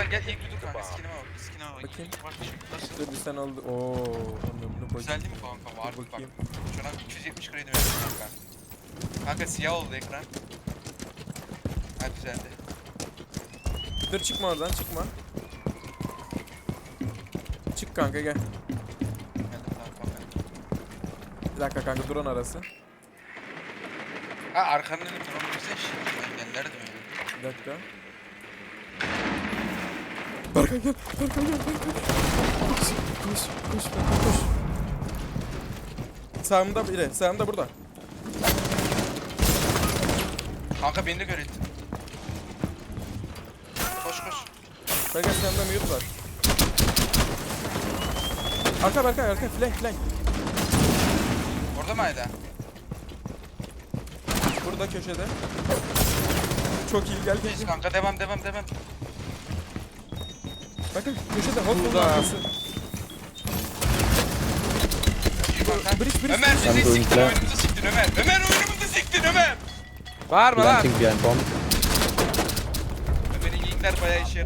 Güzel gel ilk dur kanka skinime bak. Skinime bak. Bakayım. Bak şu nasıl? Dur bir sen oldu. Oo, ömrümlü bakayım. Güzel değil mi kanka? Var bak. bakayım. Şu an 370 kredi veriyorum kanka. Kanka siyah oldu ekran. Ha güzeldi. Dur çıkma oradan çıkma. Çık kanka gel. Kanka. Bir dakika kanka drone arası. Ha arkanın önü tamam güzel şimdi. Engellerdim öyle. Bir dakika. Berkan gel. Berkan gel. Berkan gel. Koş. Koş. Koş. Berkan koş. Sağımda biri. Sağımda burada. Kanka beni de gör ettin. Koş koş. Berkan sağımda mute var. Arka Berkan arka. Flank flank. Orada mı Ayda? Burada köşede. Çok iyi gel gel. kanka devam devam devam. Bakın köşede hot burada. arkası. Bridge bridge. Ömer Sen bizi de siktin oyuncular- oyunumuzu siktin Ömer. Ömer oyunumuzu siktin Ömer. Bağırma lan. Planting behind bomb. Ömer'in yiğitler bayağı işe